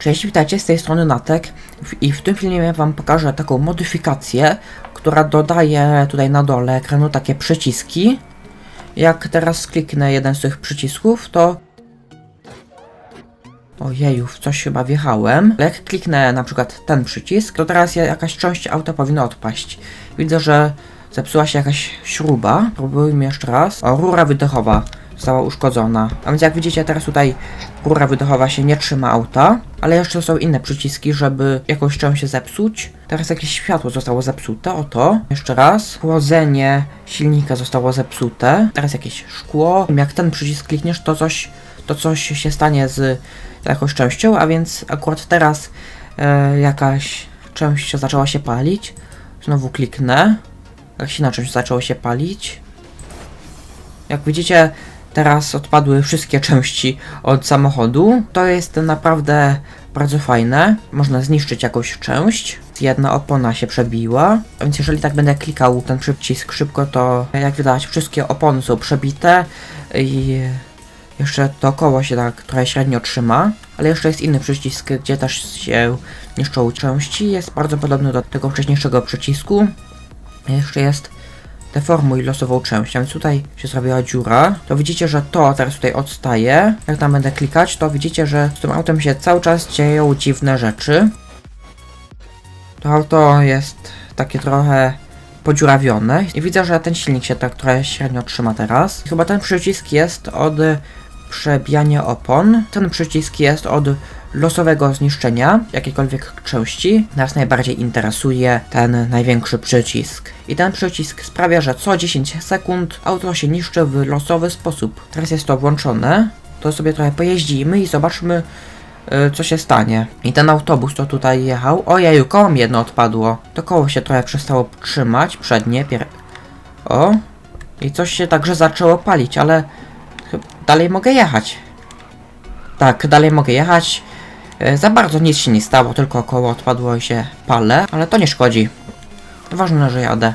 Cześć, witajcie, z tej strony Natek i w tym filmie wam pokażę taką modyfikację, która dodaje tutaj na dole ekranu takie przyciski. Jak teraz kliknę jeden z tych przycisków, to... Ojeju, w coś chyba wjechałem. Jak kliknę na przykład ten przycisk, to teraz ja- jakaś część auta powinna odpaść. Widzę, że zepsuła się jakaś śruba. Próbujmy jeszcze raz. O, rura wydechowa została uszkodzona. A więc jak widzicie teraz tutaj rura wydechowa się nie trzyma auta, ale jeszcze są inne przyciski, żeby jakąś część zepsuć. Teraz jakieś światło zostało zepsute, oto. Jeszcze raz. Chłodzenie silnika zostało zepsute. Teraz jakieś szkło. Jak ten przycisk klikniesz, to coś, to coś się stanie z jakąś częścią, a więc akurat teraz e, jakaś część zaczęła się palić. Znowu kliknę. Jakaś inna część zaczęła się palić. Jak widzicie, teraz odpadły wszystkie części od samochodu. To jest naprawdę bardzo fajne. Można zniszczyć jakąś część. Jedna opona się przebiła, więc jeżeli tak będę klikał ten przycisk szybko, to jak widać wszystkie opony są przebite i jeszcze to koło się tak trochę średnio trzyma, ale jeszcze jest inny przycisk, gdzie też się niszczą części. Jest bardzo podobny do tego wcześniejszego przycisku. Jeszcze jest deformuj losową część, a więc tutaj się zrobiła dziura, to widzicie, że to teraz tutaj odstaje. Jak tam będę klikać, to widzicie, że z tym autem się cały czas dzieją dziwne rzeczy. To auto jest takie trochę podziurawione i widzę, że ten silnik się tak trochę średnio trzyma teraz. Chyba ten przycisk jest od przebijania opon. Ten przycisk jest od losowego zniszczenia jakiejkolwiek części. Nas najbardziej interesuje ten największy przycisk. I ten przycisk sprawia, że co 10 sekund auto się niszczy w losowy sposób. Teraz jest to włączone. To sobie trochę pojeździmy i zobaczmy y, co się stanie. I ten autobus to tutaj jechał. Ojeju, koło mi jedno odpadło. To koło się trochę przestało trzymać, przednie, pier... O! I coś się także zaczęło palić, ale... Dalej mogę jechać. Tak, dalej mogę jechać. E, Za bardzo nic się nie stało, tylko koło odpadło się palę, ale to nie szkodzi. Ważne, że jadę.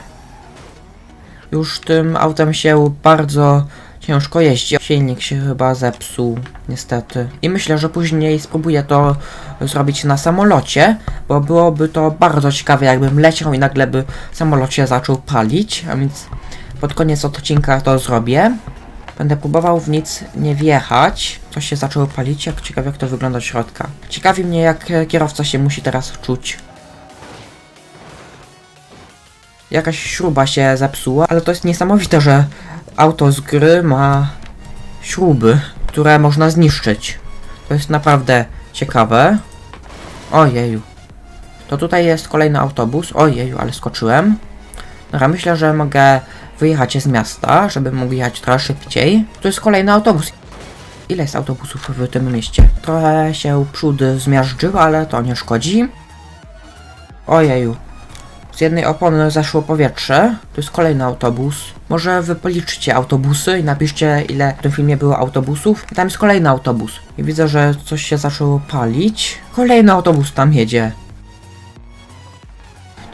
Już tym autem się bardzo ciężko jeździ. Silnik się chyba zepsuł, niestety. I myślę, że później spróbuję to zrobić na samolocie, bo byłoby to bardzo ciekawe, jakbym leciał i nagle by samolot się zaczął palić, a więc pod koniec odcinka to zrobię. Będę próbował w nic nie wjechać. Coś się zaczęło palić, jak ciekawe jak to wygląda od środka. Ciekawi mnie jak e, kierowca się musi teraz czuć. Jakaś śruba się zepsuła, ale to jest niesamowite, że auto z gry ma śruby, które można zniszczyć. To jest naprawdę ciekawe. Ojeju. To tutaj jest kolejny autobus. Ojeju, ale skoczyłem. Dobra, myślę, że mogę wyjechać z miasta, żeby mógł jechać trochę szybciej. To jest kolejny autobus. Ile jest autobusów w tym mieście? Trochę się przód zmiażdżył, ale to nie szkodzi. Ojeju. Z jednej opony zeszło powietrze. To jest kolejny autobus. Może wy policzcie autobusy i napiszcie ile w tym filmie było autobusów. Tam jest kolejny autobus. I widzę, że coś się zaczęło palić. Kolejny autobus tam jedzie.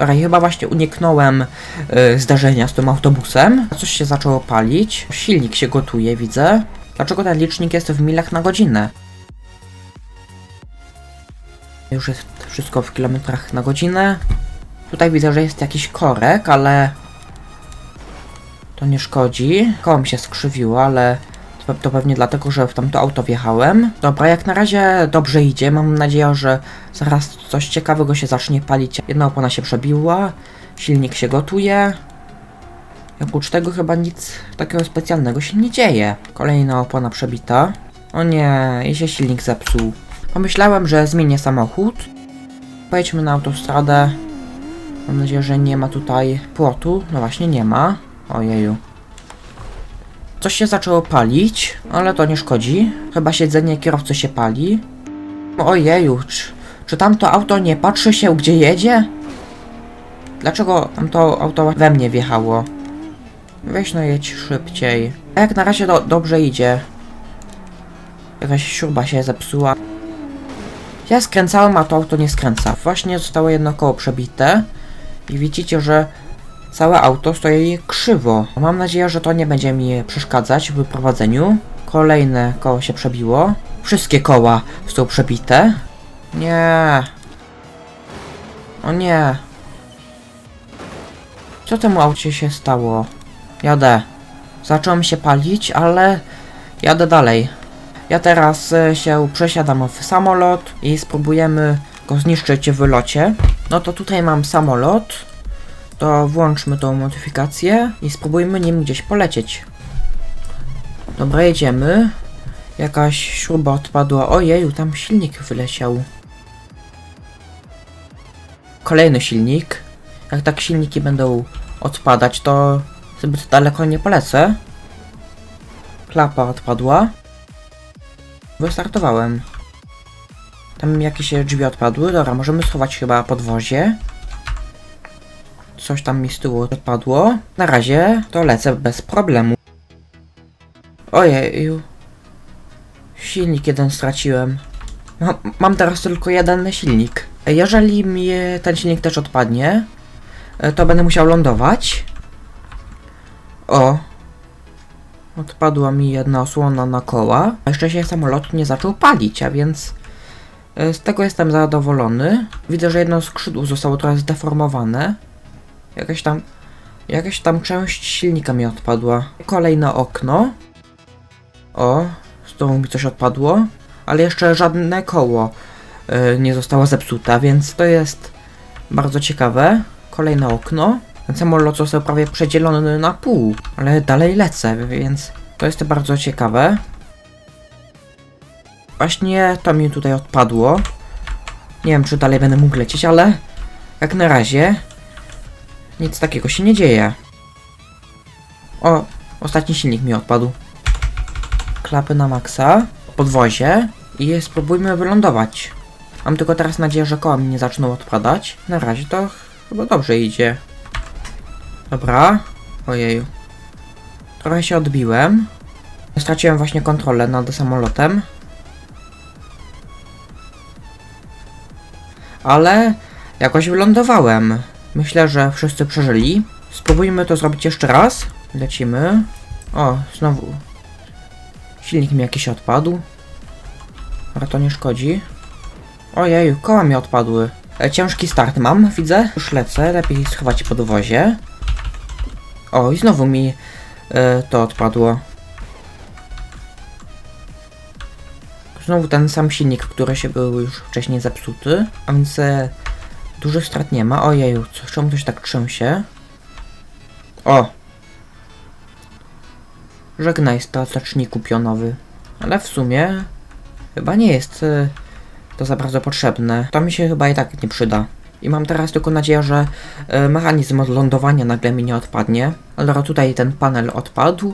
Dobra, chyba właśnie uniknąłem y, zdarzenia z tym autobusem. Coś się zaczęło palić. Silnik się gotuje, widzę. Dlaczego ten licznik jest w milach na godzinę? Już jest wszystko w kilometrach na godzinę. Tutaj widzę, że jest jakiś korek, ale... To nie szkodzi. Koło mi się skrzywiło, ale... To, pewnie dlatego, że w tamto auto wjechałem. Dobra, jak na razie dobrze idzie. Mam nadzieję, że zaraz coś ciekawego się zacznie palić. Jedna opona się przebiła. Silnik się gotuje. Oprócz tego chyba nic takiego specjalnego się nie dzieje. Kolejna opona przebita. O nie, i się silnik zepsuł. Pomyślałem, że zmienię samochód. Pojedźmy na autostradę. Mam nadzieję, że nie ma tutaj płotu. No właśnie, nie ma. Ojeju. Coś się zaczęło palić, ale to nie szkodzi. Chyba siedzenie kierowcy się pali. Ojeju, czy, czy tamto auto nie patrzy się, gdzie jedzie? Dlaczego tamto auto we mnie wjechało? Weź no jedź szybciej. Jak na razie do, dobrze idzie. Jakaś śruba się zepsuła. Ja skręcałem, a to auto nie skręca. Właśnie zostało jedno koło przebite. I widzicie, że całe auto stoi krzywo. Mam nadzieję, że to nie będzie mi przeszkadzać w prowadzeniu. Kolejne koło się przebiło. Wszystkie koła są przebite. Nie. O nie. Co temu aucie się stało? Jadę. Zacząłem się palić, ale jadę dalej. Ja teraz e, się przesiadam w samolot i spróbujemy go zniszczyć w locie. No to tutaj mam samolot. To włączmy tą modyfikację i spróbujmy nim gdzieś polecieć. Dobra, jedziemy. Jakaś śruba odpadła. Ojeju, tam silnik wyleciał. Kolejny silnik. Jak tak silniki będą odpadać, to zbyt daleko nie polecę. Klapa odpadła. Wystartowałem. Tam jakieś drzwi odpadły. Dobra, możemy schować chyba podwozie. Coś tam mi z tyłu odpadło. Na razie to lecę bez problemu. Ojeju. Silnik jeden straciłem. Mam, mam teraz tylko jeden silnik. Jeżeli mi ten silnik też odpadnie, e, to będę musiał lądować. O. Odpadła mi jedna osłona na koła. A jeszcze się samolot nie zaczął palić, a więc e, z tego jestem zadowolony. Widzę, że jedno skrzydło zostało trochę zdeformowane. Jakaś tam, jakaś tam część silnika mi odpadła. Kolejne okno. O, z tą mi coś odpadło, ale jeszcze żadne koło y, nie zostało zepsute, więc to jest bardzo ciekawe. Kolejne okno. Ten samolot został prawie przedzielony na pół, ale dalej lecę, więc to jest bardzo ciekawe. Właśnie to mi tutaj odpadło. Nie wiem, czy dalej będę mógł lecieć, ale jak na razie nic takiego się nie dzieje. O, ostatni silnik mi odpadł klapy na maksa, podwozie i spróbujmy wylądować. Mam tylko teraz nadzieję, że koła mi nie zaczną odpadać. Na razie to chyba dobrze idzie. Dobra. Ojeju. Trochę się odbiłem. Straciłem właśnie kontrolę nad samolotem. Ale jakoś wylądowałem. Myślę, że wszyscy przeżyli. Spróbujmy to zrobić jeszcze raz. Lecimy. O, znowu Silnik mi jakiś odpadł. Ale to nie szkodzi. Ojej, koła mi odpadły. E, ciężki start mam, widzę. Już lecę, lepiej schować podwozie. O, i znowu mi e, to odpadło. Znowu ten sam silnik, który się był już wcześniej zepsuty. A więc dużych strat nie ma. Ojeju, co, czemu coś tak trzęsie? O, Żegnaj stateczniku pionowy. Ale w sumie chyba nie jest y, to za bardzo potrzebne. To mi się chyba i tak nie przyda. I mam teraz tylko nadzieję, że y, mechanizm od lądowania nagle mi nie odpadnie. Ale tutaj ten panel odpadł.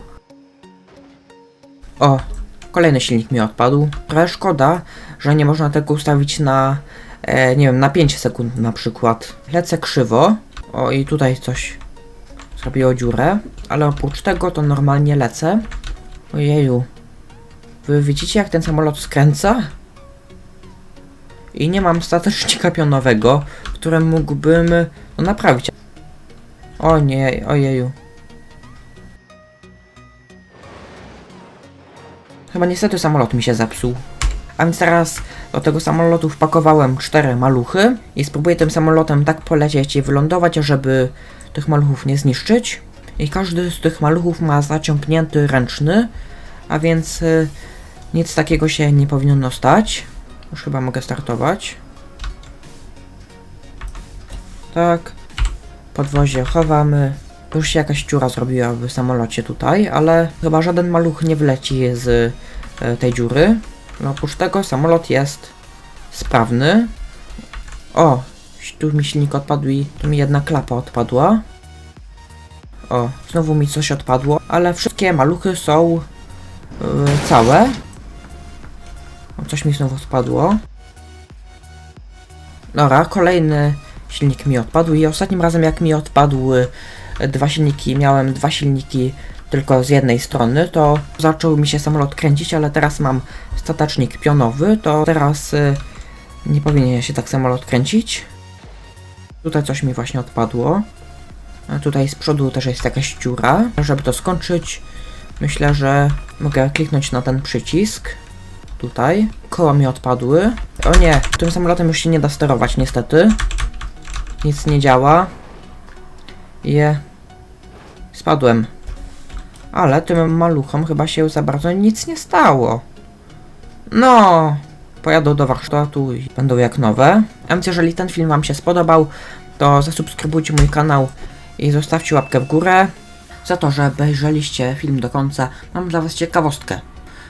O, kolejny silnik mi odpadł. Trochę szkoda, że nie można tego ustawić na, e, nie wiem, na 5 sekund na przykład. Lecę krzywo. O, i tutaj coś zrobiło dziurę, ale oprócz tego to normalnie lecę. Ojeju. Wy widzicie jak ten samolot skręca? I nie mam statecznika pionowego, którym mógłbym no, naprawić. O nie, ojeju. Chyba niestety samolot mi się zepsuł. A więc teraz do tego samolotu wpakowałem cztery maluchy i spróbuję tym samolotem tak polecieć i wylądować, żeby tych maluchów nie zniszczyć. I każdy z tych maluchów ma zaciągnięty ręczny, a więc y, nic takiego się nie powinno stać. Już chyba mogę startować. Tak. Podwozie chowamy. Już się jakaś dziura zrobiła w samolocie tutaj, ale chyba żaden maluch nie wleci z y, tej dziury. No oprócz tego samolot jest sprawny. O, tu mi silnik odpadł i tu mi jedna klapa odpadła. O, znowu mi coś odpadło, ale wszystkie maluchy są yy, całe. O, coś mi znowu odpadło. Dobra, kolejny silnik mi odpadł i ostatnim razem jak mi odpadły dwa silniki, miałem dwa silniki tylko z jednej strony, to zaczął mi się samolot kręcić, ale teraz mam statecznik pionowy, to teraz y, nie powinien się tak samolot kręcić. Tutaj coś mi właśnie odpadło. A tutaj z przodu też jest jakaś dziura. Żeby to skończyć, myślę, że mogę kliknąć na ten przycisk. Tutaj. Koła mi odpadły. O nie, tym samolotem już się nie da sterować niestety. Nic nie działa. Je. Spadłem. Ale tym maluchom chyba się za bardzo nic nie stało. No, pojadą do warsztatu i będą jak nowe. A więc jeżeli ten film Wam się spodobał, to zasubskrybujcie mój kanał i zostawcie łapkę w górę. Za to, że obejrzeliście film do końca, mam dla Was ciekawostkę.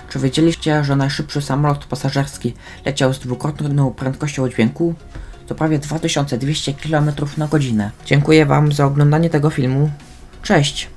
Czy wiedzieliście, że najszybszy samolot pasażerski leciał z dwukrotną prędkością dźwięku? To prawie 2200 km na godzinę. Dziękuję Wam za oglądanie tego filmu. Cześć!